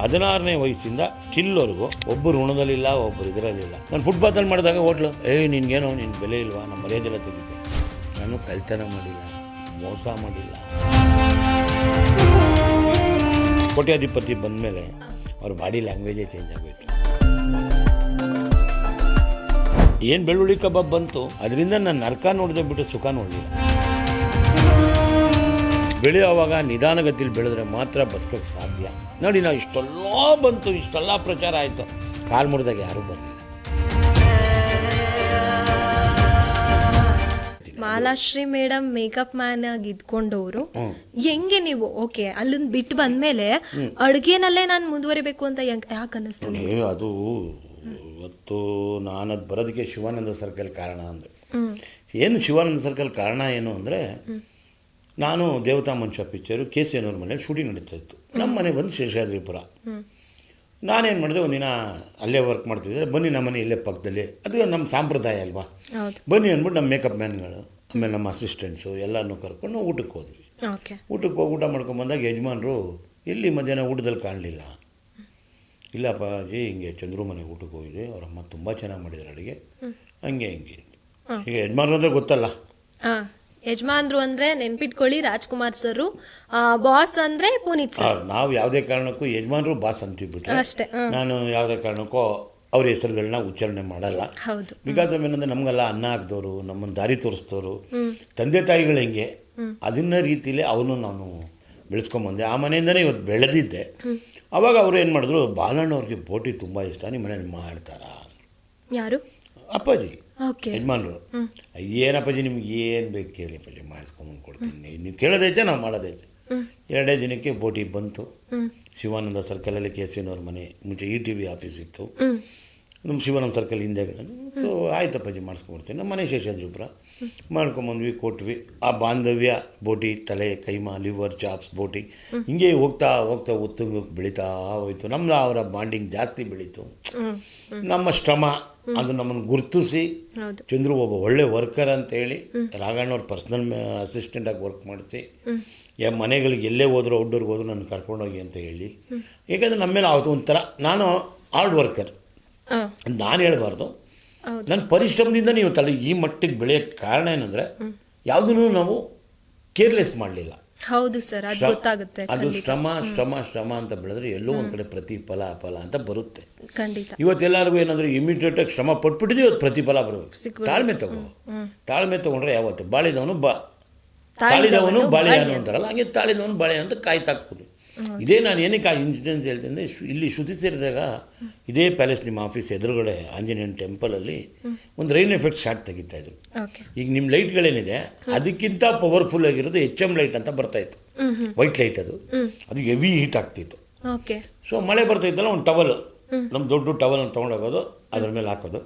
ಹದಿನಾರನೇ ವಯಸ್ಸಿಂದ ಟಿಲ್ವರೆಗೂ ಒಬ್ಬರು ಋಣದಲ್ಲಿಲ್ಲ ಒಬ್ಬರು ಇದರಲ್ಲಿಲ್ಲ ನಾನು ಫುಟ್ಬಾತಲ್ಲಿ ಮಾಡಿದಾಗ ಹೋಟ್ಲು, ಏಯ್, ನಿನ್ಗೇನೋ ನಿನ್ನ ಬೆಲೆ ಇಲ್ವಾ? ನಮ್ಮ ಮರ್ಯಾದೆಲ್ಲ ತೆಗಿತೆ. ನಾನು ಕಳ್ತನ ಮಾಡಿಲ್ಲ, ಮೋಸ ಮಾಡಿಲ್ಲ. ಕೋಟ್ಯಾಧಿಪತಿ ಬಂದಮೇಲೆ ಅವ್ರ ಬಾಡಿ ಲ್ಯಾಂಗ್ವೇಜೇ ಚೇಂಜ್ ಆಗಬೇಕು ಏನು ಬೆಳ್ಳುಳ್ಳಿ ಕಬಾಬ್ ಬಂತು? ಅದರಿಂದ ನಾನು ನರ್ಕ ನೋಡಿದೆ ಬಿಟ್ಟು ಸುಖ ನೋಡಲಿಲ್ಲ. ಬೆಳೆಯುವಾಗ ನಿಧಾನಗತಿಯಲ್ಲಿ ಬೆಳೆದ್ರೆ ಮಾತ್ರ ಬದುಕೋಕ್ಕೆ ಸಾಧ್ಯ. ನೋಡಿ ನಾವು ಇಷ್ಟೆಲ್ಲ ಬಂತು ಇಷ್ಟೆಲ್ಲ ಪ್ರಚಾರ ಆಯಿತು. ಕಾಲು ಮುರಿದಾಗ ಯಾರೂ ಬರಲಿಲ್ಲ. ಮಾಲಾಶ್ರೀ ಮೇಡಮ್ ಮೇಕಪ್ ಮ್ಯಾನ್ ಆಗಿ ಇದ್ಕೊಂಡವ್ರು. ಹೆಂಗೆ ನೀವು ಓಕೆ ಅಲ್ಲಿಂದ ಬಿಟ್ಟು ಬಂದ್ಮೇಲೆ ಅಡುಗೆನಲ್ಲೇ ನಾನು ಮುಂದುವರಿಬೇಕು ಅಂತ ಹೆಂಗ್- ಯಾಕೆ ಅನ್ನಿಸ್ತು ನಿಮ್ಗೆ? ಏ ಅದು ಇವತ್ತು ನಾನು ಅದು ಬರೋದಕ್ಕೆ ಶಿವಾನಂದ ಸರ್ಕಲ್ ಕಾರಣ ಅಂದರೆ. ಏನು ಶಿವಾನಂದ ಸರ್ಕಲ್ ಕಾರಣ ಏನು ಅಂದರೆ ನಾನು ದೇವತಾ ಮನುಷ್ಯ ಪಿಕ್ಚರು ಕೆ ಸಿ ಅನ್ನೋರ ಮನೇಲಿ ಶೂಟಿಂಗ್ ನಡೀತಾ ಇತ್ತು ನಮ್ಮ ಮನೆ ಬಂದು ಶೇಷಾದ್ರಿಪುರ. ನಾನೇನು ಮಾಡಿದೆ ಒಂದಿನ ಅಲ್ಲೇ ವರ್ಕ್ ಮಾಡ್ತಿದ್ದೆ. ಬನ್ನಿ ನಮ್ಮ ಮನೆ ಇಲ್ಲೇ ಪಕ್ಕದಲ್ಲಿ. ಅದು ನಮ್ಮ ಸಂಪ್ರದಾಯ ಅಲ್ವಾ? ಬನ್ನಿ ಅಂದ್ಬಿಟ್ಟು ನಮ್ಮ ಮೇಕಪ್ ಮ್ಯಾನ್ಗಳು ಆಮೇಲೆ ನಮ್ಮ ಅಸಿಸ್ಟೆಂಟ್ಸು ಎಲ್ಲನೂ ಕರ್ಕೊಂಡು ಊಟಕ್ಕೆ ಹೋದ್ವಿ. ಊಟಕ್ಕೆ ಹೋಗಿ ಊಟ ಮಾಡ್ಕೊಂಬಂದಾಗ ಯಜಮಾನರು ಇಲ್ಲಿ ಮಧ್ಯಾಹ್ನ ಊಟದಲ್ಲಿ ಕಾಣಲಿಲ್ಲ. ಇಲ್ಲಪ್ಪ ಅಜ್ಜಿ ಹಿಂಗೆ ಚಂದ್ರು ಮನೆಗೆ ಊಟಕ್ಕೆ ಹೋಗಿದ್ವಿ. ಅವರಮ್ಮ ಅಮ್ಮ ತುಂಬ ಚೆನ್ನಾಗಿ ಮಾಡಿದ್ರು ಅಡುಗೆ. ಹಂಗೆ ಹಿಂಗೆ. ಈಗ ಯಜಮಾನ್ರು ಅಂದರೆ ಗೊತ್ತಲ್ಲ. ಯಜಮಾನ್ರು ಅಂದ್ರೆ ನೆನ್ಪಿಟ್ಕೊಳ್ಳಿ ರಾಜ್ಕುಮಾರ್ ಸರ್ ಬಾಸ್ ಅಂದ್ರೆ ಪುನೀತ್ ಸರ್. ನಾವು ಯಾವುದೇ ಕಾರಣಕ್ಕೂ ಯಜಮಾನ್ರು ಬಾಸ್ ಅಂತಿಬಿಟ್ರೆ ಅಷ್ಟೇ ನಾನು ಯಾವುದೇ ಕಾರಣಕ್ಕೂ ಅವ್ರ ಹೆಸರುಗಳನ್ನ ಉಚ್ಚಾರಣೆ ಮಾಡಲ್ಲ. ಹೌದು. ಬಿಕಾಸ್ ಏನಂದ್ರೆ ನಮ್ಗೆಲ್ಲ ಅನ್ನ ಹಾಕ್ದವರು ನಮ್ಮನ್ನು ದಾರಿ ತೋರಿಸ್ದವರು. ತಂದೆ ತಾಯಿಗಳು ಹೆಂಗೆ? ಅದನ್ನ ರೀತಿಲಿ ಅವನು ನಾನು ಬೆಳೆಸ್ಕೊಂಬಂದೆ. ಆ ಮನೆಯಿಂದನೇ ಇವತ್ತು ಬೆಳೆದಿದ್ದೆ. ಅವಾಗ ಅವರು ಏನು ಮಾಡಿದ್ರು ಬಾಲಣ್ಣವ್ರಿಗೆ ಬೋಟಿ ತುಂಬ ಇಷ್ಟ ನಿಮ್ಮ ಮನೇಲಿ ಮಾಡ್ತಾರಾ ಯಾರು? ಅಪ್ಪಾಜಿ. ಯಜಮಾನ್ರು ಏನಪ್ಪಾಜಿ ನಿಮ್ಗೆ ಏನು ಬೇಕು ಕೇಳಿ ಅಪ್ಪಾಜಿ ಮಾಡಿಸ್ಕೊಂಬಂದು ಕೊಡ್ತೀನಿ. ನೀವು ಕೇಳೋದೈತೆ ನಾವು ಮಾಡೋದೈತೆ ಎರಡೇ ದಿನಕ್ಕೆ ಬೋಟಿ ಬಂತು. ಶಿವಾನಂದ ಸರ್ಕಲಲ್ಲಿ ಕೆ ಸಿ ಮನೆ ಮುಂಚೆ ಇ ಟಿ ವಿ ಆಫೀಸ್ ಇತ್ತು. ನಮ್ಮ ಶಿವಾನಂದ ಸರ್ಕಲ್ ಹಿಂದೆ ಸೊ ಆಯ್ತಪ್ಪಾಜಿ ಮಾಡಿಸ್ಕೊಡ್ತೀನಿ ನಮ್ಮ ಮನೆ ಶೇಷಾದ್ರಿಪುರ ಮಾಡ್ಕೊಂಬಂದ್ವಿ ಕೊಟ್ವಿ. ಆ ಬಾಂಧವ್ಯ ಬೋಟಿ ತಲೆ ಕೈಮಾ ಲಿವರ್ ಚಾಪ್ಸ್ ಬೋಟಿ. ಹಿಂಗೆ ಹೋಗ್ತಾ ಹೋಗ್ತಾ ಉತ್ತುಂಗಕ್ಕೆ ಬೆಳೀತಾ ಹೋಯ್ತು. ನಮ್ಮ ಅವರ ಬಾಂಡಿಂಗ್ ಜಾಸ್ತಿ ಬೆಳೀತು. ನಮ್ಮ ಶ್ರಮ ಅದು ನಮ್ಮನ್ನು ಗುರುತಿಸಿ. ಚಂದ್ರು ಒಬ್ಬ ಒಳ್ಳೆ ವರ್ಕರ್ ಅಂತ ಹೇಳಿ ರಾಘಣ್ಣವ್ರ ಪರ್ಸ್ನಲ್ ಅಸಿಸ್ಟೆಂಟಾಗಿ ವರ್ಕ್ ಮಾಡಿಸಿ. ಯಾ ಮನೆಗಳಿಗೆ ಎಲ್ಲೇ ಹೋದ್ರು ಔಟ್ಡೋರ್ಗೆ ಹೋದ್ರು ನನ್ನ ಕರ್ಕೊಂಡೋಗಿ ಅಂತ ಹೇಳಿ. ಯಾಕಂದರೆ ನಮ್ಮ ಮೇಲೆ ಅವತ್ತು ಒಂಥರ ನಾನು ಹಾರ್ಡ್ ವರ್ಕರ್ ನಾನು ಹೇಳಬಾರ್ದು. ನನ್ನ ಪರಿಶ್ರಮದಿಂದ ನೀವು ತಲೆ ಈ ಮಟ್ಟಿಗೆ ಬೆಳೆಯೋಕ್ಕೆ ಕಾರಣ ಏನಂದರೆ ಯಾವುದನ್ನು ನಾವು ಕೇರ್ಲೆಸ್ ಮಾಡಲಿಲ್ಲ. ಹೌದು ಸರ್ ಅದು ಗೊತ್ತಾಗುತ್ತೆ ಅದು ಶ್ರಮ ಶ್ರಮ ಶ್ರಮ ಅಂತ ಬೆಳೆದ್ರೆ ಎಲ್ಲೋ ಒಂದು ಕಡೆ ಪ್ರತಿಫಲ ಫಲ ಅಂತ ಬರುತ್ತೆ. ಖಂಡಿತ. ಇವತ್ತೆಲ್ಲರಿಗೂ ಏನಂದ್ರೆ ಇಮಿಡಿಯೇಟಾಗಿ ಶ್ರಮ ಪಟ್ಬಿಟ್ಟಿದ್ವಿ ಇವತ್ತು ಪ್ರತಿಫಲ ಬರಬೇಕು. ತಾಳ್ಮೆ ತಗೋ. ತಾಳ್ಮೆ ತಗೊಂಡ್ರೆ ಯಾವತ್ತು? ಬಾಳಿದವನು ಬಾ. ತಾಳಿದವನು ತಾಳಿದವನು ಬಾಳೆ ಬಾಳೆ ಅಂತಾರಲ್ಲ ಹಂಗೆ ತಾಳಿದವನು ಬಾಳೆ ಅಂತ ಕಾಯ್ತಾಕ್ಬಿಡು ಇದೇ ನಾನು ಏನಕ್ಕೆ ಆ ಇನ್ಸಿಡೆನ್ಸ್ ಹೇಳ್ತೀನಿ ಅಂದರೆ ಇಲ್ಲಿ ಶ್ರುತಿ ಸೇರಿದಾಗ ಇದೇ ಪ್ಯಾಲೇಸ್ ನಿಮ್ಮ ಆಫೀಸ್ ಎದುರುಗಡೆ ಆಂಜನೇಯನ್ ಟೆಂಪಲಲ್ಲಿ ಒಂದು ರೈನ್ ಎಫೆಕ್ಟ್ ಶಾಟ್ ತೆಗಿತಾ ಇದ್ರು. ಓಕೆ ಈಗ ನಿಮ್ಮ ಲೈಟ್ಗಳೇನಿದೆ ಅದಕ್ಕಿಂತ ಪವರ್ಫುಲ್ ಆಗಿರೋದು ಎಚ್ ಎಂ ಲೈಟ್ ಅಂತ ಬರ್ತಾ ಇತ್ತು. ವೈಟ್ ಲೈಟ್ ಅದು. ಅದು ಹೆವಿ ಹೀಟ್ ಆಗ್ತಿತ್ತು. ಸೊ ಮಳೆ ಬರ್ತಾಯಿತ್ತಲ್ಲ ಒಂದು ಟವಲ್ ನಮ್ಮ ದೊಡ್ಡ ಟವಲ್ ಅಂತ ತೊಗೊಂಡೋಗೋದು ಅದ್ರ ಮೇಲೆ ಹಾಕೋದು.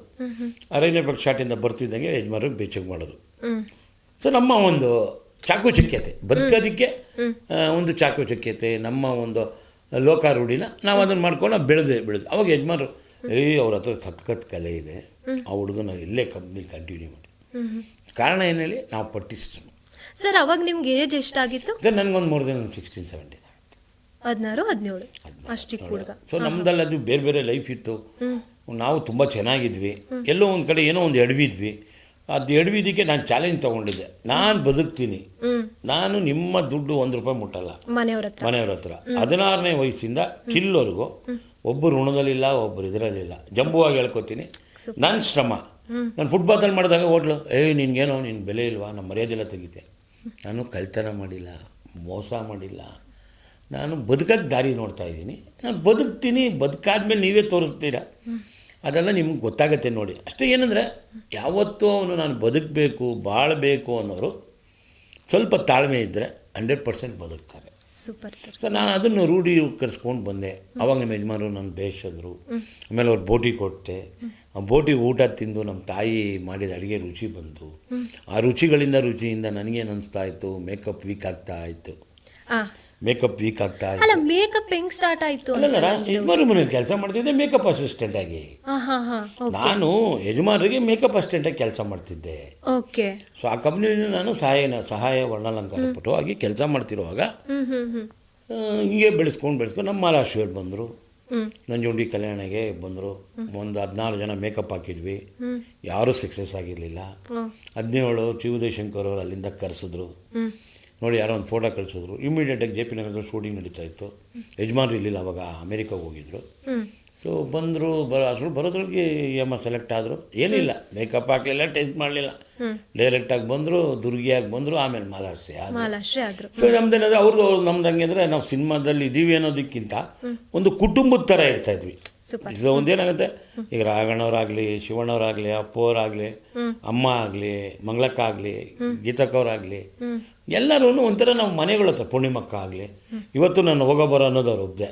ಆ ರೈನ್ ಎಫೆಕ್ಟ್ ಶಾಟಿಂದ ಬರ್ತಿದ್ದಂಗೆ ಯಜಮಾನ್ರಿಗೆ ಬೇಚಕ್ ಮಾಡೋದು. ಸೊ ನಮ್ಮ ಒಂದು ಚಾಕು ಚಕ್ಯತೆ ಬದುಕೋದಕ್ಕೆ ಆ, ಚಾಕು ಚಕ್ಯತೆ ನಮ್ಮ ಒಂದು ಲೋಕಾರೂಢಿನ ನಾವು ಅದನ್ನು ಮಾಡ್ಕೊಂಡು ಬೆಳೆದೆ ಬೆಳೆದು. ಅವಾಗ ಯಜಮಾನರು ಏಯ್ ಅವ್ರ ಹತ್ರ ಸಖತ್ ಕಲೆ ಇದೆ. ಆ ಹುಡುಗನ ಇಲ್ಲೇ ಕಂಪ್ನಿ ಕಂಟಿನ್ಯೂ ಮಾಡಿ. ಕಾರಣ ಏನು ಹೇಳಿ ನಾವು ಪಟ್ಟಿಸ್ಟ್ರು ಸರ್ ಅವಾಗ ನಿಮ್ಗೆ ಏಜ್ ಎಷ್ಟಾಗಿತ್ತು? ಸರ್ ನನಗೊಂದು ಮೂರು ದಿನ ಸಿಕ್ಸ್ಟೀನ್ ಸೆವೆಂಟೀನ್ ಹದಿನಾರು ಹದಿನೇಳು. ಅಷ್ಟು ಚಿಕ್ಕ ಹುಡುಗ. ಸೊ ನಮ್ದಲ್ಲಿ ಅದು ಬೇರೆ ಬೇರೆ ಲೈಫ್ ಇತ್ತು. ನಾವು ತುಂಬ ಚೆನ್ನಾಗಿದ್ವಿ. ಎಲ್ಲೋ ಒಂದು ಕಡೆ ಏನೋ ಒಂದು ಎಡವಿದ್ವಿ. ಅದು ಎಡವಿದಕ್ಕೆ ನಾನು ಚಾಲೆಂಜ್ ತಗೊಂಡಿದ್ದೆ. ನಾನು ಬದುಕ್ತೀನಿ. ನಾನು ನಿಮ್ಮ ದುಡ್ಡು ಒಂದು ರೂಪಾಯಿ ಮುಟ್ಟಲ್ಲ. ಮನೆಯವ್ರ ಹತ್ರ. ಮನೆಯವ್ರ ಹತ್ರ. ಹದಿನಾರನೇ ವಯಸ್ಸಿಂದ ಕಿಲ್ಲವರೆಗೂ ಒಬ್ಬರು ಋಣದಲ್ಲಿಲ್ಲ ಒಬ್ಬರು ಇದರಲ್ಲಿಲ್ಲ. ಜಂಬುವಾಗಿ ಹೇಳ್ಕೊತೀನಿ. ನನ್ನ ಶ್ರಮ. ನಾನು ಫುಟ್ಬಾಲ್ ಮಾಡಿದಾಗ ಹೋಟ್ಲು ಏಯ್ ನಿನ್ಗೇನೋ ನಿನ್ನ ಬೆಲೆ ಇಲ್ವಾ? ನಮ್ಮ ಮರ್ಯಾದೆಲ್ಲ ತೆಗಿತೆ. ನಾನು ಕಳ್ತನ ಮಾಡಿಲ್ಲ ಮೋಸ ಮಾಡಿಲ್ಲ. ನಾನು ಬದುಕಕ್ಕೆ ದಾರಿ ನೋಡ್ತಾ ಇದ್ದೀನಿ. ನಾನು ಬದುಕ್ತೀನಿ ಬದುಕಾದ್ಮೇಲೆ ನೀವೇ ತೋರಿಸ್ತೀರಾ? ಅದೆಲ್ಲ ನಿಮ್ಗೆ ಗೊತ್ತಾಗತ್ತೆ ನೋಡಿ. ಅಷ್ಟೇ ಏನಂದರೆ ಯಾವತ್ತೂ ಅವನು ನಾನು ಬದುಕಬೇಕು ಬಾಳಬೇಕು ಅನ್ನೋರು ಸ್ವಲ್ಪ ತಾಳ್ಮೆ ಇದ್ದರೆ ಹಂಡ್ರೆಡ್ ಪರ್ಸೆಂಟ್ ಬದುಕ್ತಾರೆ. ಸೂಪರ್ ಸರ್ ಸರ್ ನಾನು ಅದನ್ನು ರೂಢಿ ಕರ್ಸ್ಕೊಂಡು ಬಂದೆ. ಅವಾಗ ನಮ್ಮ ಯಜಮಾನರು ನನ್ನ ಬೇಯಿಸಿದ್ರು ಆಮೇಲೆ ಅವ್ರು ಬೋಟಿ ಕೊಟ್ಟೆ. ಆ ಬೋಟಿ ಊಟ ತಿಂದು ನಮ್ಮ ತಾಯಿ ಮಾಡಿದ ಅಡುಗೆ ರುಚಿ ಬಂತು. ಆ ರುಚಿಗಳಿಂದ ರುಚಿಯಿಂದ ನನಗೇನು ಅನಿಸ್ತಾ ಇತ್ತು? ಮೇಕಪ್ ವೀಕ್ ಆಗ್ತಾ ಇತ್ತು. ಮೇಕಪ್ ವೀಕ್ ಆಗ್ತಾ ಇಲ್ಲ ಅಲ್ಲ ಮೇಕಪ್ ಹೆಂಗ್ ಸ್ಟಾರ್ಟ್ ಆಯ್ತು ಅಲ್ಲ ಯಜಮಾನ ಮನೇಲಿ ಕೆಲಸ ಮಾಡ್ತಿದ್ದೆ ಮೇಕಪ್ ಅಸಿಸ್ಟೆಂಟ್ ಆಗಿ. ನಾನು ಯಜಮಾನರಿಗೆ ಮೇಕಪ್ ಅಸಿಸ್ಟೆಂಟಾಗಿ ಕೆಲಸ ಮಾಡ್ತಿದ್ದೆ. ಓಕೆ ಸೊ ಆ ಕಂಪ್ನಿಯಲ್ಲಿ ನಾನು ಸಹಾಯ ಸಹಾಯ ವರ್ಣಾಲಂಕಾರ ಪಟ್ಟು ಆಗಿ ಕೆಲಸ ಮಾಡ್ತಿರುವಾಗ ಹಿಂಗೆ ಬೆಳೆಸ್ಕೊಂಡು ಬೆಳೆಸ್ಕೊಂಡು ನಮ್ಮ ಮಹಾರಾಷ್ಟ್ರ ಬಂದರು. ನಂಜುಂಡಿ ಕಲ್ಯಾಣಗೆ ಬಂದರು. ಒಂದು ಹದಿನಾರು ಜನ ಮೇಕಪ್ ಹಾಕಿದ್ವಿ. ಯಾರೂ ಸಕ್ಸಸ್ ಆಗಿರಲಿಲ್ಲ. ಹದಿನೇಳು ಚಿವುದಯಶಂಕರ್ ಅವರು ಅಲ್ಲಿಂದ ಕರೆಸಿದ್ರು. ನೋಡಿ ಯಾರೋ ಒಂದು ಫೋಟೋ ಕಳಿಸಿದ್ರು. ಇಮಿಡಿಯೇಟಾಗಿ ಜೆ ಪಿ ನಗರದಲ್ಲಿ ಶೂಟಿಂಗ್ ನಡೀತಾ ಇತ್ತು. ಯಜಮಾನ್ರು ಇರಲಿಲ್ಲ ಅವಾಗ ಅಮೇರಿಕಾಗೆ ಹೋಗಿದ್ರು. ಸೊ ಬಂದರು ಬರೋ ಅದ್ರ ಬರೋದ್ರೊಳಗೆ ಎಮ್ಮ ಸೆಲೆಕ್ಟ್ ಆದರು. ಏನಿಲ್ಲ ಮೇಕಪ್ ಹಾಕಲಿಲ್ಲ ಟೆಸ್ಟ್ ಮಾಡಲಿಲ್ಲ. ಡೈರೆಕ್ಟಾಗಿ ಬಂದರು ದುರ್ಗಿಯಾಗಿ ಬಂದರು ಆಮೇಲೆ. ಮಾಲಾಶ್ರೀ ಆದರು. ಸೊ ನಮ್ದೇನಂದ್ರೆ ಅವ್ರದ್ದು ನಮ್ದು ಹಂಗೆ ಅಂದರೆ ನಾವು ಸಿನಿಮಾದಲ್ಲಿ ಇದ್ದೀವಿ ಅನ್ನೋದಕ್ಕಿಂತ ಒಂದು ಕುಟುಂಬದ ಥರ ಇರ್ತಾ ಇದ್ವಿ. ಸೊ ಒಂದೇನಾಗುತ್ತೆ ಈಗ ರಾಘಣ್ಣವರಾಗಲಿ ಶಿವಣ್ಣವರಾಗಲಿ ಅಪ್ಪವರಾಗಲಿ ಅಮ್ಮ ಆಗಲಿ ಮಂಗಳಕ್ಕ ಆಗಲಿ ಗೀತಕ್ಕವರಾಗಲಿ ಎಲ್ಲರೂ ಒಂಥರ ನಾವು ಮನೆಗಳ ಹತ್ರ ಪೂರ್ಣಿಮಕ್ಕ ಆಗಲಿ. ಇವತ್ತು ನಾನು ಹೋಗೋ ಬರೋ ಅನ್ನೋದು ಅವ್ರು ಒಬ್ಬೆ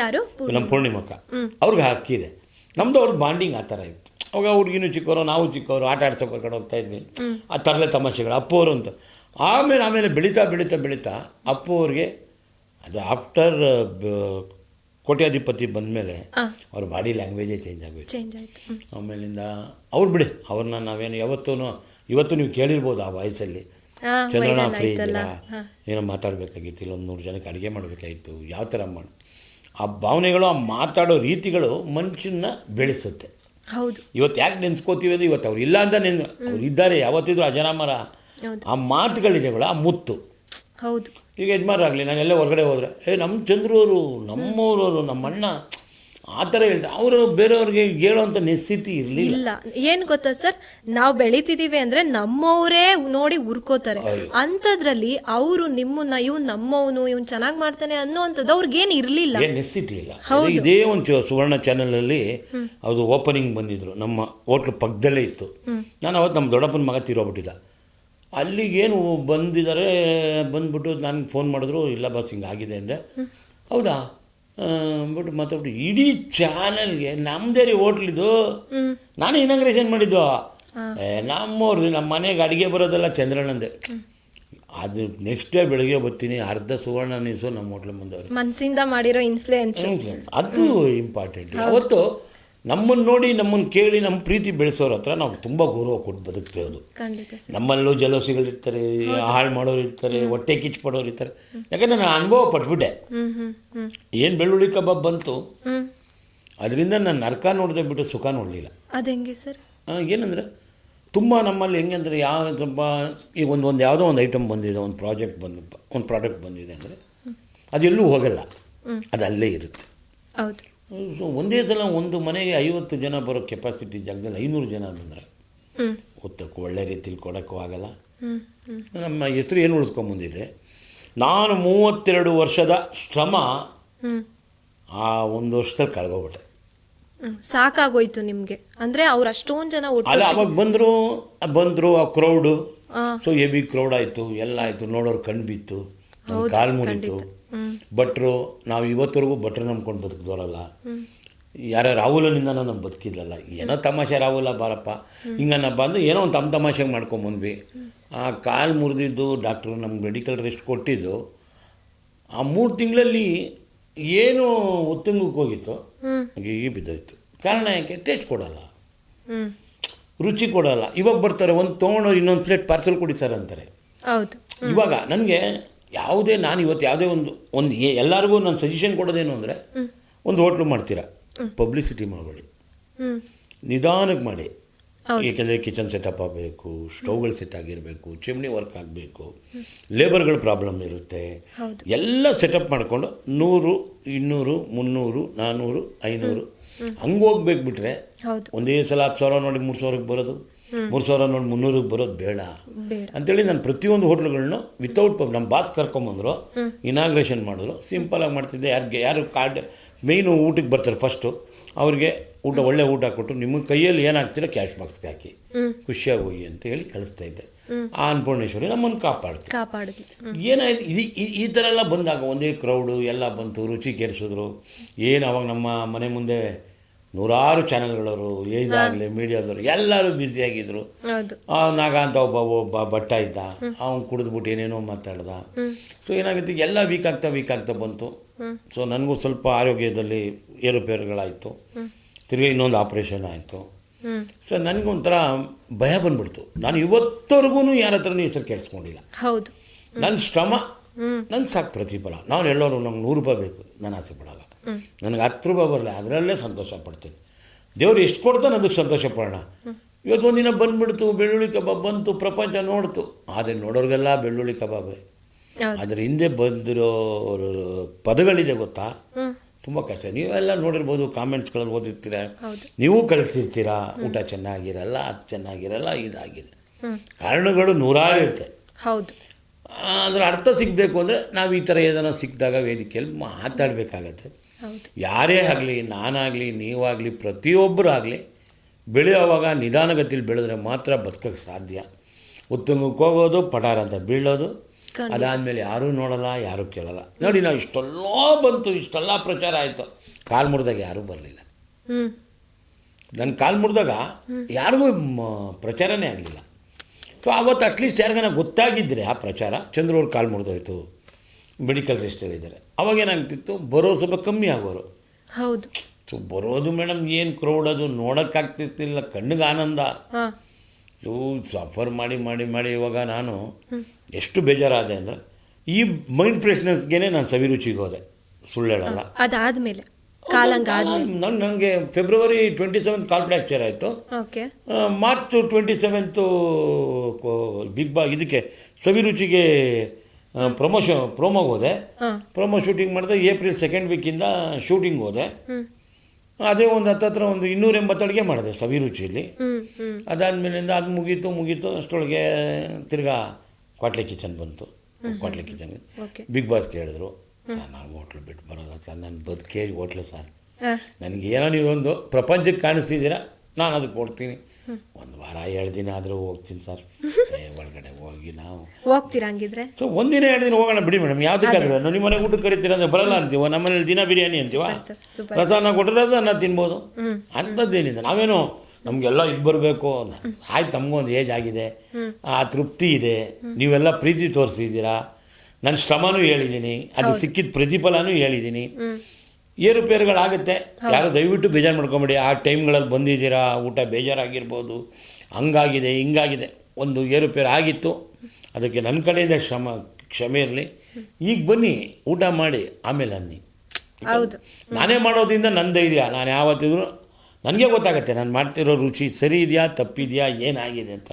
ಯಾರು ನಮ್ಮ ಪೂರ್ಣಿಮಕ್ಕ. ಅವ್ರಿಗೆ ಹಾಕಿದೆ ನಮ್ಮದು ಅವ್ರ ಬಾಂಡಿಂಗ್ ಆ ಥರ ಇತ್ತು. ಅವಾಗ ಹುಡುಗಿನೂ ಚಿಕ್ಕವರು ನಾವು ಚಿಕ್ಕವರು ಆಟ ಆಡ್ಸೋಕೆ ಕರ್ಕೊಂಡು ಹೋಗ್ತಾ ಇದ್ವಿ. ಆ ಥರದೇ ತಮಾಷೆಗಳು. ಅಪ್ಪವರು ಅಂತ. ಆಮೇಲೆ ಆಮೇಲೆ ಬೆಳೀತಾ ಬೆಳೀತಾ ಬೆಳೀತಾ ಅಪ್ಪು ಅವ್ರಿಗೆ ಅದು ಆಫ್ಟರ್ ಕೋಟ್ಯಾಧಿಪತಿ ಬಂದಮೇಲೆ ಮೇಲೆ ಅವ್ರ ಬಾಡಿ ಲ್ಯಾಂಗ್ವೇಜೇ ಚೇಂಜ್ ಆಗೋಯ್ತು. ಆಮೇಲಿಂದ ಅವ್ರು ಬಿಡಿ ಅವ್ರನ್ನ ನಾವೇನು ಯಾವತ್ತೂ ಇವತ್ತು ನೀವು ಕೇಳಿರ್ಬೋದು ಆ ವಾಯ್ಸಲ್ಲಿ ಆ, viral ಫ್ರೀ ಇದ್ದೀರಾ? ಏನೋ ಮಾತಾಡಬೇಕಾಗಿತ್ತು ಇಲ್ಲೊಂದು ನೂರು ಜನಕ್ಕೆ ಅಡುಗೆ ಮಾಡಬೇಕಾಗಿತ್ತು ಯಾವ ಥರ ಮಾಡಿ? ಆ ಭಾವನೆಗಳು ಆ ಮಾತಾಡೋ ರೀತಿಗಳು ಮನುಷ್ಯನ ಬೆಳೆಸುತ್ತೆ. ಹೌದು. ಇವತ್ತು ಯಾಕೆ ನೆನ್ಸ್ಕೋತೀವಿ ಅಂದರೆ ಇವತ್ತು ಅವ್ರು ಇಲ್ಲ ಅಂತ ನೆನ್ ಅವ್ರು ಇದ್ದಾರೆ ಯಾವತ್ತಿದ್ರು ಅಜರಾಮರ ಹೌದು. ಆ ಮಾತುಗಳಿದೆಗಳು ಆ ಮುತ್ತು. ಹೌದು. ಈಗ ಯಜಮಾನರಾಗಲಿ ನಾನು ಎಲ್ಲ ಹೊರಗಡೆ ಹೋದರೆ ಏ ನಮ್ಮ ಚಂದ್ರವರು ನಮ್ಮೂರವರು ನಮ್ಮ ಅಣ್ಣ ಆ ಥರ ಹೇಳ್ತಾರೆ. ಅವರು ಬೇರೆಯವ್ರಿಗೆ ಹೇಳೋವಂಥ ನೆಸಿಟಿ ಇರಲಿಲ್ಲ. ಇಲ್ಲ. ಏನು ಗೊತ್ತಾ ಸರ್? ನಾವು ಬೆಳಿತಿದೀವಿ ಅಂದ್ರೆ ನಮ್ಮವರೇ ನೋಡಿ ಉರ್ಕೋತಾರೆ ಅಂತದ್ರಲ್ಲಿ ಅವರು ನಿಮ್ಮನ್ನ ಇವ್ ನಮ್ಮವನು ಇವ್ನ್ ಚೆನ್ನಾಗಿ ಮಾಡ್ತಾನೆ ಅನ್ನೋಂಥದ್ದು ಅವ್ರಿಗೇನು ಇರಲಿಲ್ಲ. ಏನು ನೆಸಿಟಿ ಇಲ್ಲ. ಅದೇ ಇದೇ ಒಂದು ಚ- ಸುವರ್ಣ ಚಾನಲಲ್ಲಿ ಅದು ಓಪನಿಂಗ್ ಬಂದಿದ್ರು. ನಮ್ಮ ಹೋಟ್ಲು ಪಕ್ಕದಲ್ಲೇ ಇತ್ತು. ನಾನು ಅವತ್ತು ನಮ್ಮ ದೊಡ್ಡಪ್ಪನ ಮಗ ತೀರೋಗ್ಬಿಟ್ಟಿದ್ದ. ಅಲ್ಲಿಗೇನು ಬಂದಿದ್ದಾರೆ ಬಂದ್ಬಿಟ್ಟು ನನಗೆ ಫೋನ್ ಮಾಡಿದ್ರು ಇಲ್ಲ ಬಸ್ ಹಿಂಗೆ ಆಗಿದೆ ಅಂದೆ. ಹೌದಾ? ಅಂದ್ಬಿಟ್ಟು ಮಾತಾಡ್ಬಿಟ್ಟು ಇಡೀ ಚಾನಲ್ಗೆ ನಮ್ಮದೇ ರೀ ಹೋಟ್ಲಿದು ನಾನು ಇನಾಗ್ರೇಷನ್ ಮಾಡಿದ್ದು. ಏ, ನಮ್ಮವ್ರದ್ದು ನಮ್ಮ ಮನೆಗೆ ಅಡುಗೆ ಬರೋದೆಲ್ಲ ಚಂದ್ರಣ್ಣಂದೆ ಅದು ನೆಕ್ಸ್ಟ್ ಡೇ ಬೆಳಗ್ಗೆ ಬರ್ತೀನಿ ಅರ್ಧ ಸುವರ್ಣ ನೀಸು ನಮ್ಮ ಹೋಟ್ಲ್ ಮುಂದೆ. ಮನಸ್ಸಿಂದ ಮಾಡಿರೋ ಇನ್ಫ್ಲೂಯೆನ್ಸ್ ಇನ್ಫ್ಲುಯೆನ್ಸ್ ಅದು ಇಂಪಾರ್ಟೆಂಟ್ ಅವತ್ತು ನಮ್ಮನ್ನು ನೋಡಿ ನಮ್ಮನ್ನು ಕೇಳಿ ನಮ್ಮ ಪ್ರೀತಿ ಬೆಳೆಸೋರ ಹತ್ರ ನಾವು ತುಂಬ ಗೌರವ ಕೊಟ್ಟು ಬದುಕ್ಬೋದು ನಮ್ಮಲ್ಲೂ ಜಲಸಿಗಳಿರ್ತಾರೆ ಹಾಳು ಮಾಡೋರು ಇರ್ತಾರೆ ಹೊಟ್ಟೆ ಕಿಚ್ಚು ಪಡೋರು ಇರ್ತಾರೆ ಯಾಕಂದರೆ ನಾನು ಅನುಭವ ಪಟ್ಬಿಟ್ಟೆ. ಏನು ಬೆಳ್ಳುಳ್ಳಿ ಕಬಾಬ್ ಬಂತು? ಅದರಿಂದ ನಾನು ನರ್ಕ ನೋಡದೆ ಬಿಟ್ಟು ಸುಖ ನೋಡಲಿಲ್ಲ. ಅದಂಗೆ ಸರ್? ಏನಂದರೆ ತುಂಬ ನಮ್ಮಲ್ಲಿ ಹೆಂಗೆ ಅಂದರೆ ಯಾವ ತುಂಬ ಈಗ ಒಂದು ಒಂದು ಯಾವುದೋ ಒಂದು ಐಟಮ್ ಬಂದಿದೆ ಒಂದು ಪ್ರಾಜೆಕ್ಟ್ ಬಂದಪ್ಪ ಒಂದು ಪ್ರಾಡಕ್ಟ್ ಬಂದಿದೆ ಅಂದರೆ ಅದೆಲ್ಲೂ ಹೋಗಲ್ಲ. ಅದು ಅಲ್ಲೇ ಇರುತ್ತೆ. ಹೌದು. ಸೊ ಒಂದೇ ಸಲ ಒಂದು ಮನೆಗೆ ಐವತ್ತು ಜನ ಬರೋ ಕೆಪಾಸಿಟಿ ಜಾಗದಲ್ಲಿ ಐನೂರು ಜನ ಬಂದರೆ ಒತ್ತಕ್ಕೂ ಒಳ್ಳೆ ರೀತಿಲಿ ಕೊಡೋಕ್ಕೂ ಆಗಲ್ಲ. ನಮ್ಮ ಹೆಸರು ಏನು ಉಳಿಸ್ಕೊಂಬಂದಿದೆ ನಾನು ಮೂವತ್ತೆರಡು ವರ್ಷದ ಶ್ರಮ ಆ ಒಂದು ವರ್ಷದಲ್ಲಿ ಕಳ್ಕೊಬಿಟ್ಟೆ. ಸಾಕಾಗೋಯ್ತು ನಿಮಗೆ. ಅಂದರೆ ಅವ್ರು ಅಷ್ಟೊಂದು ಜನ ಅಲ್ಲ ಅವಾಗ ಬಂದರು ಬಂದರು ಆ ಕ್ರೌಡು ಸೊ ಹೆವಿ ಕ್ರೌಡ್ ಆಯಿತು ಎಲ್ಲ ಆಯಿತು. ನೋಡೋರು ಕಣ್ಣು ಬಿತ್ತು ಕಾಲು ಮುರಿತು. ಭಟ್ರು ನಾವು ಇವತ್ತವರೆಗೂ ಭಟ್ರು ನಂಬ್ಕೊಂಡು ಬದುಕಿದವರಲ್ಲ. ಯಾರ ರಾಹುಲನಿಂದ ನಾನು ಬದುಕಿದ್ಲಲ್ಲ. ಏನೋ ತಮಾಷೆ ರಾಹುಲ ಬಾರಪ್ಪ. ಹಿಂಗನ್ನ ಬಂದು ಏನೋ ಒಂದು ತಮ್ಮ ತಮಾಷೆಗೆ ಮಾಡ್ಕೊಂಬಂದ್ವಿ ಆ ಕಾಲು ಮುರಿದಿದ್ದು ಡಾಕ್ಟ್ರು ನಮ್ಗೆ ಮೆಡಿಕಲ್ ರೆಸ್ಟ್ ಕೊಟ್ಟಿದ್ದು. ಆ ಮೂರು ತಿಂಗಳಲ್ಲಿ ಏನು ಉತ್ತುಂಗಕ್ಕೆ ಹೋಗಿತ್ತು. ಹೀಗೆ ಬಿದ್ದೋಯ್ತು. ಕಾರಣ ಯಾಕೆ? ಟೇಸ್ಟ್ ಕೊಡಲ್ಲ. ರುಚಿ ಕೊಡಲ್ಲ. ಇವಾಗ ಬರ್ತಾರೆ ಒಂದು ತೊಗೊಂಡೋರು ಇನ್ನೊಂದು ಪ್ಲೇಟ್ ಪಾರ್ಸಲ್ ಕೊಡಿ ಸರ್ ಅಂತಾರೆ. ಹೌದು. ಇವಾಗ ನನಗೆ ಯಾವುದೇ ನಾನು ಇವತ್ತು ಯಾವುದೇ ಒಂದು ಒಂದು ಎಲ್ಲರಿಗೂ ನಾನು ಸಜೆಷನ್ ಕೊಡೋದೇನು ಅಂದರೆ ಒಂದು ಹೋಟ್ಲು ಮಾಡ್ತೀರಾ? ಪಬ್ಲಿಸಿಟಿ ಮಾಡಬೇಡಿ. ನಿಧಾನಕ್ಕೆ ಮಾಡಿ. ಏಕೆಂದರೆ ಕಿಚನ್ ಸೆಟಪ್ ಆಗಬೇಕು ಸ್ಟೌವ್ಗಳು ಸೆಟ್ ಆಗಿರಬೇಕು ಚಿಮ್ಣಿ ವರ್ಕ್ ಆಗಬೇಕು ಲೇಬರ್ಗಳ ಪ್ರಾಬ್ಲಮ್ ಇರುತ್ತೆ. ಎಲ್ಲ ಸೆಟಪ್ ಮಾಡಿಕೊಂಡು ನೂರು ಇನ್ನೂರು ಮುನ್ನೂರು ನಾನ್ನೂರು ಐನೂರು ಹಂಗೆ ಹೋಗ್ಬೇಕು ಬಿಟ್ರೆ ಒಂದೇ ಸಲ ಹತ್ತು ಸಾವಿರ ನೋಡಿ ಮೂರು ಸಾವಿರಕ್ಕೆ ಬರೋದು. ಮೂರು ಸಾವಿರ ನೋಡಿ ಮುನ್ನೂರಿಗೆ ಬರೋದು ಬೇಡ. ಅಂತೇಳಿ ನಾನು ಪ್ರತಿಯೊಂದು ಹೋಟ್ಲುಗಳನ್ನ ವಿತೌಟ್ ನಮ್ಮ ಬಾಸ್ ಕರ್ಕೊಂಬಂದರು ಇನಾಗ್ರೇಷನ್ ಮಾಡಿದ್ರು. ಸಿಂಪಲಾಗಿ ಮಾಡ್ತಿದ್ದೆ. ಯಾರಿಗೆ ಯಾರು ಕಾರ್ಡ್ ಮೇಯ್ನು ಊಟಕ್ಕೆ ಬರ್ತಾರೆ ಫಸ್ಟು ಅವ್ರಿಗೆ ಊಟ ಒಳ್ಳೆ ಊಟ ಕೊಟ್ಟು ನಿಮ್ಮ ಕೈಯಲ್ಲಿ ಏನಾಗ್ತೀರೋ ಕ್ಯಾಶ್ ಬಾಕ್ಸ್ಗೆ ಹಾಕಿ. ಖುಷಿಯಾಗಿ ಹೋಗಿ ಅಂತ ಹೇಳಿ ಕಳಿಸ್ತಾ ಇದ್ದೆ. ಆ ಅನ್ನಪೂರ್ಣೇಶ್ವರಿ ನಮ್ಮನ್ನು ಕಾಪಾಡ್ತೀವಿ ಏನಾಯ್ತು? ಇದು ಈ- ಈ ಥರ ಎಲ್ಲ ಬಂದಾಗ ಒಂದೇ ಕ್ರೌಡು ಎಲ್ಲ ಬಂತು ರುಚಿ ಕೆಡಿಸಿದ್ರು ಏನು ಅವಾಗ ನಮ್ಮ ಮನೆ ಮುಂದೆ ನೂರಾರು ಚಾನೆಲ್ಗಳವರು ಏನಾಗಲಿ ಮೀಡಿಯಾದವರು ಎಲ್ಲರೂ ಬ್ಯುಸಿ ಹೌದು. ಆ ನಾಗ ಅಂತ ಒಬ್ಬ ಒಬ್ಬ ಭಟ್ಟ ಇದ್ದ. ಅವ್ನು ಕುಡಿದ್ಬಿಟ್ಟು ಏನೇನೋ ಮಾತಾಡ್ದ. ಸೊ ಏನಾಗುತ್ತೆ? ಎಲ್ಲ ವೀಕ್ ಆಗ್ತಾ ವೀಕ್ ಆಗ್ತಾ ಬಂತು. ಸೊ ನನಗೂ ಸ್ವಲ್ಪ ಆರೋಗ್ಯದಲ್ಲಿ ಏರುಪೇರುಗಳಾಯಿತು. ತಿರುಗಿ ಇನ್ನೊಂದು ಆಪರೇಷನ್ ಆಯಿತು. ಸೊ ನನಗೊಂಥರ ಭಯ ಬಂದ್ಬಿಡ್ತು. ನಾನು ಇವತ್ತವರೆಗೂ ಯಾರ ಹತ್ರನೂ ಹೆಸರು ಕೇಳಿಸ್ಕೊಂಡಿಲ್ಲ. ಹೌದು. ನನ್ನ ಶ್ರಮ ನನ್ನ ಸಾಕು ಪ್ರತಿಫಲ. ನಾನು ಎಲ್ಲರೂ ನಮ್ಗೆ ನೂರು ರೂಪಾಯಿ ಬೇಕು. ನಾನು ಆಸೆ ಪಡಲ್ಲ. ನನಗೆ ಹತ್ತು ರೂಪಾಯಿ ಬರಲಿ ಅದರಲ್ಲೇ ಸಂತೋಷ ಪಡ್ತೀನಿ. ದೇವ್ರು ಎಷ್ಟು ಕೊಡ್ತಾನೆ ಅದಕ್ಕೆ ಸಂತೋಷ ಪಡೋಣ. ಇವತ್ತು ಒಂದಿನ ಬಂದ್ಬಿಡ್ತು ಬೆಳ್ಳುಳ್ಳಿ ಕಬಾಬ್ ಬಂತು ಪ್ರಪಂಚ ನೋಡ್ತು. ಆದರೆ ನೋಡೋರಿಗೆಲ್ಲ ಬೆಳ್ಳುಳ್ಳಿ ಕಬಾಬೆ. ಅದ್ರ ಹಿಂದೆ ಬಂದಿರೋ ಪದಗಳಿದೆ ಗೊತ್ತಾ? ತುಂಬ ಕಷ್ಟ. ನೀವೆಲ್ಲ ನೋಡಿರ್ಬೋದು ಕಾಮೆಂಟ್ಸ್ಗಳಲ್ಲಿ ಓದಿರ್ತೀರ. ನೀವು ಕಲಿಸಿರ್ತೀರಾ? ಊಟ ಚೆನ್ನಾಗಿರಲ್ಲ ಅದು ಚೆನ್ನಾಗಿರಲ್ಲ ಇದಾಗಿಲ್ಲ. ಕಾರಣಗಳು ನೂರಾರು ಇರುತ್ತೆ ಹೌದು. ಅದರ ಅರ್ಥ ಸಿಗಬೇಕು ಅಂದರೆ ನಾವು ಈ ಥರ ಏನಾರ ಸಿಕ್ಕಿದಾಗ ವೇದಿಕೆಯಲ್ಲಿ ಮಾತಾಡಬೇಕಾಗತ್ತೆ. ಯಾರೇ ಆಗಲಿ ನಾನಾಗಲಿ ನೀವಾಗಲಿ ಪ್ರತಿಯೊಬ್ಬರು ಆಗಲಿ ಬೆಳೆಯೋವಾಗ ನಿಧಾನಗತಿಯಲ್ಲಿ ಬೆಳೆದ್ರೆ ಮಾತ್ರ ಬದುಕೋಕ್ಕೆ ಸಾಧ್ಯ. ಉತ್ತುಂಗಕ್ಕೆ ಹೋಗೋದು ಪಟಾರ ಅಂತ ಬೀಳೋದು. ಅದಾದಮೇಲೆ ಯಾರೂ ನೋಡಲ್ಲ ಯಾರೂ ಕೇಳಲ್ಲ. ನೋಡಿ ನಾವು ಇಷ್ಟೆಲ್ಲ ಬಂತು ಇಷ್ಟೆಲ್ಲ ಪ್ರಚಾರ ಆಯಿತು. ಕಾಲು ಮುರಿದಾಗ ಯಾರೂ ಬರಲಿಲ್ಲ. ನನ್ನ ಕಾಲು ಮುರಿದಾಗ ಯಾರಿಗೂ ಪ್ರಚಾರನೇ ಆಗಲಿಲ್ಲ. ಸೊ ಆವತ್ತು ಅಟ್ಲೀಸ್ಟ್ ಯಾರಿಗಾನ ಗೊತ್ತಾಗಿದ್ದರೆ ಆ ಪ್ರಚಾರ ಚಂದ್ರವ್ರ ಕಾಲು ಮುರಿದೋಯ್ತು. ಮೆಡಿಕಲ್ ರೆಸ್ಟಲ್ಲಿದ್ದಾರೆ ಅವಾಗ ಏನಾಗ್ತಿತ್ತು ಬರೋ ಸ್ವಲ್ಪ ಕಮ್ಮಿ ಆಗೋರು. ಹೌದು. ಸೊ ಬರೋದು ಮೇಡಮ್ ಏನು ಕ್ರೌಡ್ ಅದು ನೋಡೋಕ್ಕಾಗ್ತಿರ್ತಿಲ್ಲ ಕಣ್ಣಿಗೆ ಆನಂದ. ಸೊ ಸಫರ್ ಮಾಡಿ ಮಾಡಿ ಮಾಡಿ ಇವಾಗ ನಾನು ಎಷ್ಟು ಬೇಜಾರಾದೆ ಅಂದರೆ ಈ ಮೈಂಡ್ ಫ್ರೆಶ್ನೆಸ್ಗೆ ನಾನು ಸವಿರುಚಿಗೆ ಹೋದೆ ಸುಳ್ಳು ಹೇಳಲ್ಲ ಅದಾದ್ಮೇಲೆ. ನಾನು ನನಗೆ ಫೆಬ್ರವರಿ ಟ್ವೆಂಟಿ ಸೆವೆಂತ್ ಕಾಲ್ ಫ್ರ್ಯಾಕ್ಚರ್ ಆಯಿತು. Okay. March twenty seventh Bigg Boss ಇದಕ್ಕೆ ಸವಿರುಚಿಗೆ ಪ್ರಮೋಷನ್ ಪ್ರೋಮೋಗೆ ಹೋದೆ. ಪ್ರೋಮೋ ಶೂಟಿಂಗ್ ಮಾಡಿದೆ ಏಪ್ರಿಲ್ ಸೆಕೆಂಡ್ ವೀಕಿಂದ ಶೂಟಿಂಗ್ ಹೋದೆ. ಅದೇ ಒಂದು ಹತ್ತತ್ರ ಒಂದು ಇನ್ನೂರ ಎಂಬತ್ತು ಅಡುಗೆ ಮಾಡಿದೆ ಸವಿರುಚಿಯಲ್ಲಿ. ಅದಾದಮೇಲಿಂದ ಅದು ಮುಗೀತು ಮುಗೀತು ಅಷ್ಟೊಳಗೆ ತಿರ್ಗಾ ಕ್ವಾಟ್ಲೆ ಕಿಚನ್ ಬಂತು. ಕ್ವಾಟ್ಲೆ ಕಿಚನ್ ಬಿಗ್ ಬಾಸ್ ಕೇಳಿದ್ರು ಸರ್ ನಾನು ಹೋಟ್ಲು ಬಿಟ್ಟು ಬರೋಲ್ಲ ಸರ್? ನಾನು ಬದುಕೇ ಹೋಟ್ಲು ಸರ್. ನನಗೆ ಏನೋ ನೀವೊಂದು ಪ್ರಪಂಚಕ್ಕೆ ಕಾಣಿಸ್ತಿದ್ದೀರಾ ನಾನು ಅದಕ್ಕೆ ಕೊಡ್ತೀನಿ ಒಂದು ವಾರ ಎರಡು ದಿನ ಆದರೂ ಹೋಗ್ತೀನಿ ಸರ್. ಒಳಗಡೆ ಹೋಗಿ ನಾವು. ಹೋಗ್ತೀರಾ ಹಂಗಿದ್ರೆ? ಸೊ ಒಂದಿನ ಎರಡು ದಿನ ಹೋಗೋಣ ಬಿಡಿ ಮೇಡಮ್. ಯಾವುದಕ್ಕಾದ್ರೆ. ನಿಮ್ಮ ಮನೆಗೆ ಊಟಕ್ಕೆ ಕರಿತೀರ ಅಂದರೆ ಬರಲ್ಲ ಅಂತೀವ? ನಮ್ಮನೇಲಿ ದಿನ ಬಿರಿಯಾನಿ ಅಂತೀವ? ರಸಾನ ಕೊಟ್ಟರೆ ರಸಾನ ತಿನ್ಬೋದು. ಅಂಥದ್ದೇನಿದೆ ನಾವೇನು ನಮಗೆಲ್ಲ ಇದು ಬರಬೇಕು. ಆಯ್ತು ನಮಗೊಂದು ಏಜ್ ಆಗಿದೆ. ಆ ತೃಪ್ತಿ ಇದೆ. ನೀವೆಲ್ಲ ಪ್ರೀತಿ ತೋರಿಸಿದ್ದೀರಾ. ನನ್ನ ಶ್ರಮನೂ ಹೇಳಿದ್ದೀನಿ. ಅದು ಸಿಕ್ಕಿದ ಪ್ರತಿಫಲನೂ ಹೇಳಿದ್ದೀನಿ. ಏರುಪೇರುಗಳಾಗುತ್ತೆ. ಯಾರು ದಯವಿಟ್ಟು ಬೇಜಾರು ಮಾಡ್ಕೊಂಬಿಡಿ. ಆ ಟೈಮ್ಗಳಲ್ಲಿ ಬಂದಿದ್ದೀರಾ? ಊಟ ಬೇಜಾರಾಗಿರ್ಬೋದು. ಹಂಗಾಗಿದೆ ಹಿಂಗಾಗಿದೆ. ಒಂದು ಏರುಪೇರು ಆಗಿತ್ತು. ಅದಕ್ಕೆ ನನ್ನ ಕಡೆಯಿಂದ ಶ್ರಮ ಕ್ಷಮೆ ಇರಲಿ. ಈಗ ಬನ್ನಿ ಊಟ ಮಾಡಿ ಆಮೇಲೆ ಅನ್ನಿ. ಹೌದು. ನಾನೇ ಮಾಡೋದ್ರಿಂದ ನನ್ನ ಧೈರ್ಯ. ನಾನು ಯಾವತ್ತಿದ್ರು ನನಗೆ ಗೊತ್ತಾಗುತ್ತೆ. ನಾನು ಮಾಡ್ತಿರೋ ರುಚಿ ಸರಿ ಇದೆಯಾ ತಪ್ಪಿದೆಯಾ ಏನಾಗಿದೆ ಅಂತ.